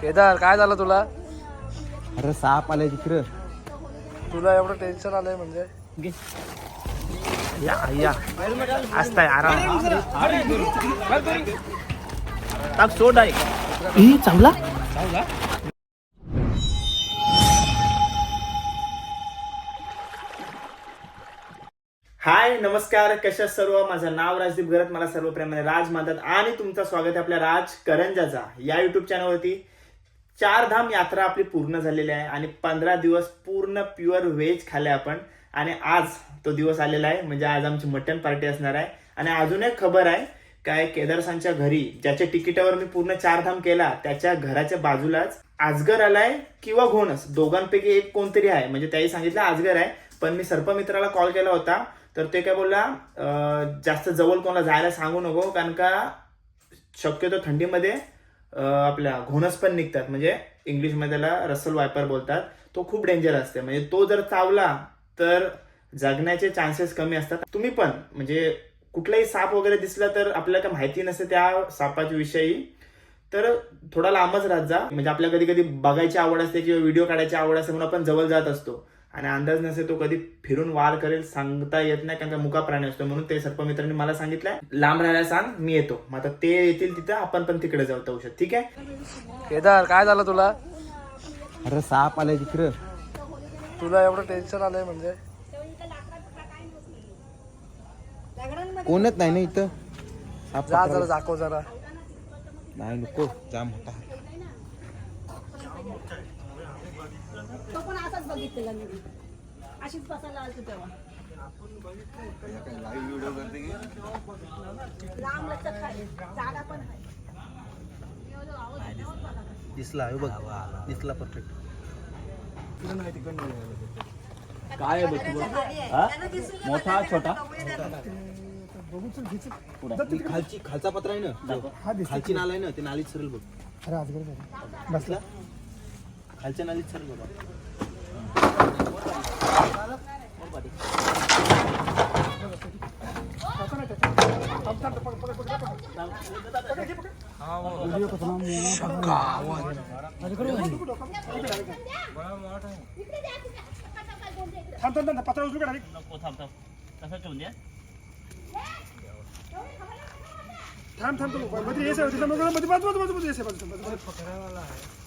केदार काय झालं तुला? अरे साप आलाय तिकडं. तुला एवढं टेन्शन आलंय म्हणजे? या या. असताय आराम. टाक सोड आहे. चांगला हाय नमस्कार. कशा सर्व? माझं नाव राजदीप गरत. मला सर्व प्रेमाने राज म्हणतात आणि तुमचं स्वागत आहे आपल्या राज करंजाचा या युट्यूब चॅनलवरती चार धाम यात्रा आपली पूर्ण झालेली आहे आणि पंधरा दिवस पूर्ण प्युअर व्हेज खाल्ले आपण. आणि आज तो दिवस आलेला आहे म्हणजे आज आमची मटन पार्टी असणार आहे. आणि अजून एक खबर आहे काय केदारसांच्या घरी ज्याच्या तिकिटावर मी पूर्ण चार धाम केला त्याच्या घराच्या बाजूलाच आजगर आलाय किंवा घोणस. दोघांपैकी एक कोणतरी आहे. म्हणजे त्याही सांगितलं आजगर आहे पण मी सर्पमित्राला कॉल केला होता. तर ते काय बोलला जास्त जवळ कोणाला जायला सांगू नको कारण का शक्यतो थंडीमध्ये आपल्या घोणस पण निघतात. म्हणजे इंग्लिशमध्ये त्याला रसल वायपर बोलतात. तो खूप डेंजर असते. म्हणजे तो जर चावला तर जगण्याचे चान्सेस कमी असतात. तुम्ही पण म्हणजे कुठलाही साप वगैरे दिसला तर आपल्याला काही माहिती नसते त्या सापाच्या विषयी. तर थोडा लांबच राहत जा. म्हणजे आपल्याला कधी कधी बघायची आवड असते किंवा व्हिडिओ काढायची आवड असते म्हणून आपण जवळ जात असतो. आणि अंदाज नसते तो कधी फिरून वार करेल सांगता येत नाही कारण का मुका प्राणी असतो. म्हणून ते सर्पमित्रांनी मला सांगितलंय लांब राहायला सांग मी येतो. मग आता ते येतील तिथं आपण पण तिकडे जाऊ शकतो ठीक आहे? केदार काय झालं तुला? अरे साप आलाय तिकडं. तुला एवढं टेन्शन आलंय म्हणजे? कोणच नाही ना इथं? साप जा. जरा दाखव जरा. नाही नको. जाम होता. तो पण असाच बघितलेला मी. अशीच बसायला आलतो तेव्हा. लांब लचक आहे. जागा पण आहे. दिसला हे बघ. दिसला परफेक्ट काय आहे बघ? मोठा छोटा? खालची खालचा पत्र आहे ना? खालची नाल आहे ना? ते नालीत सरल बघ. बसला खालच्या नालीत सरल बघा. नको थांब थांब कसं ठेवून द्या बघा अशी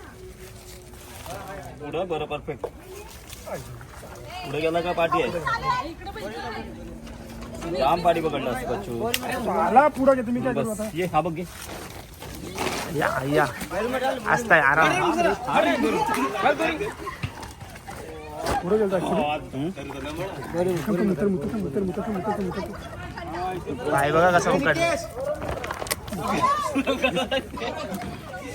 पुढं? बरं परफेक्ट पुढे गेला का पाठी आहे? जाम पाठी पकडला बच्चू. बस ये हा बघ घे या या. असताय आराम. पाय बघा कसा उकड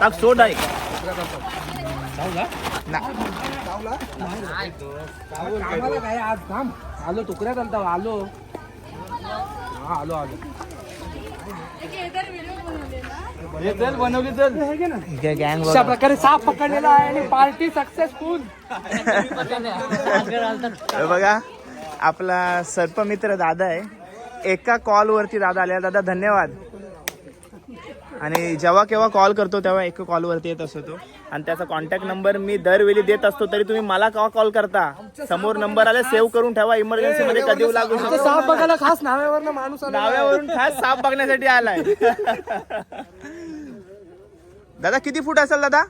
टाक सोड आहे कामाला काय आज थांब आलो तुकड्यात आलता आलो हा आलो आलो हे चल. बनवली चल गँग अशा प्रकारे साप पकडलेला आहे आणि पार्टी सक्सेसफुल बघा आपला सर्पमित्र दादा आहे. एका कॉलवरती दादा आले दादा धन्यवाद. आणि जेव्हा केव्हा कॉल करतो तेव्हा एका कॉलवरती येत असतो तो. आणि त्याचा कॉन्टॅक्ट नंबर मी दरवेळी देत असतो तरी तुम्ही मला केव्हा कॉल करता? समोर नंबर आले सेव्ह करून ठेवा इमर्जन्सी मध्ये कधी लागू शकतो. साप बघायला खास नाव्यावर माणूस आला. डाव्यावरून खास साप बघण्यासाठी आलाय. दादा किती फूट असेल दादा?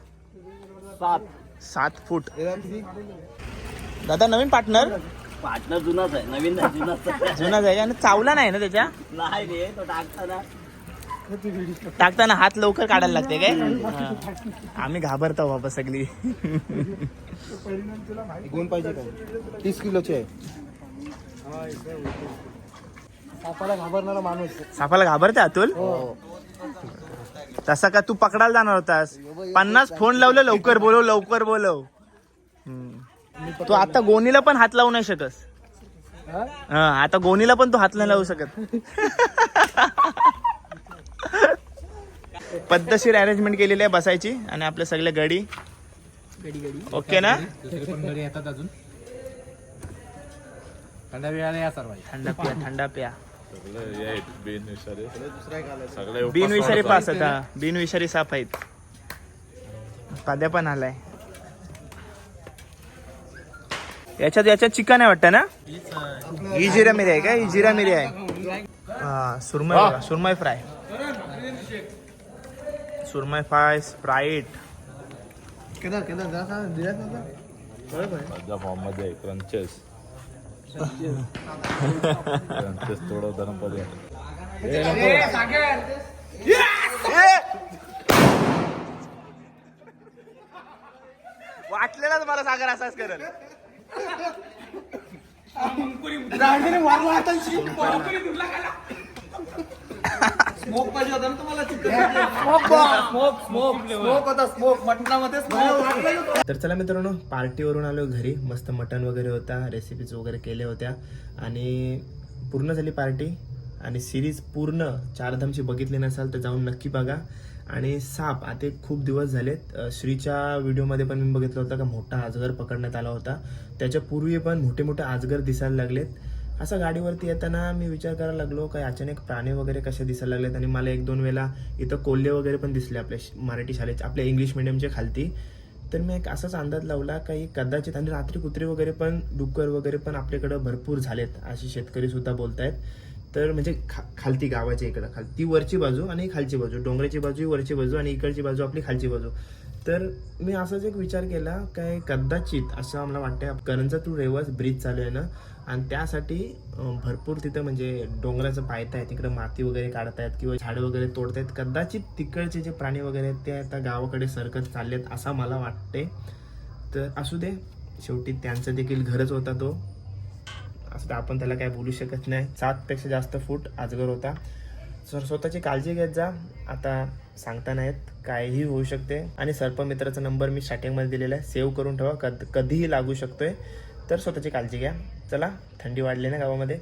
सात. सात फूट. दादा नवीन पार्टनर पार्टनर जुनाच आहे नवीन नाही जुनाच. आहे. आणि चावला नाही ना त्याच्या? नाही रे तो टाकताना टाकताना हात लवकर काढायला लागते काय? हा. आम्ही घाबरतो बाबा सगळी. गुण पाहिजे काय तीस किलोचे. आहे सापाला घाबरणारा माणूस. सापाला घाबरते अतुल? तसा का तू पकडायला जाणार होतास? पन्नास फोन लावले लवकर बोलव लवकर बोलव. तू आता गोणीला पण हात लावू नाही शकस हा? हा आता गोणीला पण तू हात नाही लावू शकत. पद्धतशीर अरेंजमेंट केलेली आहे बसायची आणि आपल्या सगळ्या गडी. ओके ना? येतात अजून. थंडा वेळाला या सर्व थंडा प्या थंडा प्या. सगळे बिनविषारी पास आता बिनविषारी साप आहेत. पाद्या पण आलाय. याच्यात याच्यात चिकन आहे वाटतं ना? ही जिरा मिरी आहे का? ही जिरा मिरी आहे. हा surmai surmai fry. Surmai fry Sprite Kedar Kedar? माझ्या फॉर्ममध्ये क्रंचेस क्रंचेस थोडं वाटलेलाच मला सागर असाच करत तर चला मित्रांनो पार्टीवरून आलो घरी. मस्त मटण वगैरे होता रेसिपीज वगैरे केल्या होत्या. आणि पूर्ण झाली पार्टी. आणि सिरीज पूर्ण चारधामची बघितली नसाल तर जाऊन नक्की बघा. आणि साप आता एक खूप दिवस झालेत. श्रीच्या व्हिडिओमध्ये पण मी बघितलं होतं का मोठा आजगर पकडण्यात आला होता. त्याच्या पूर्वी पण मोठे मोठे आजगर दिसायला लागलेत. असं गाडीवरती येताना मी विचार करायला लागलो काय अचानक प्राणी वगैरे कसे दिसायला लागलेत? आणि मला एक दोन वेळा इथं कोल्हे वगैरे पण दिसले आपल्या श- मराठी शाळेत आपल्या इंग्लिश मिडियमच्या खालती. तर मी एक असाच अंदाज लावला काही कदाचित आणि रात्री कुत्रे वगैरे पण डुक्कर वगैरे पण आपल्याकडं भरपूर झालेत असे शेतकरी सुद्धा बोलतायत. तर म्हणजे खा खालती गावाच्या इकडं खाल ती वरची बाजू आणि खालची बाजू डोंगराची बाजू वरची बाजू आणि इकडची बाजू आपली खालची बाजू. तर मी असाच एक विचार केला काय कदाचित असं मला वाटतं करंजा टू रेवास ब्रिज चालू आहे ना आणि त्यासाठी भरपूर तिथं म्हणजे डोंगराचं पायथा आहे तिकडं माती वगैरे काढतायत किंवा झाडं वगैरे तोडतायत. कदाचित तिकडचे जे प्राणी वगैरे आहेत ते आता गावाकडे सरकत चाललेत असं मला वाटते तर असू दे शेवटी त्यांचं देखील घरच होता तो. असं तर आपण त्याला काय बोलू शकत नाही. सातपेक्षा जास्त फूट आजगर होता. सर स्वतःची काळजी घेत जा. आता सांगता नाहीत काहीही होऊ शकते. आणि सर्पमित्राचा नंबर मी स्टार्टिंगमध्ये दिलेला आहे. सेव्ह करून ठेवा. कद कधीही लागू शकतोय. तर स्वतःची काळजी घ्या. चला थंडी वाढली ना गावामध्ये.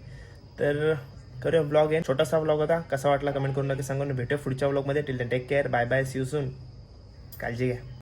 तर करूया ब्लॉग आहे छोटासा ब्लॉग होता. कसा वाटला कमेंट करून नक्की सांगून. भेटूया पुढच्या ब्लॉगमध्ये till take care bye bye see soon काळजी घ्या.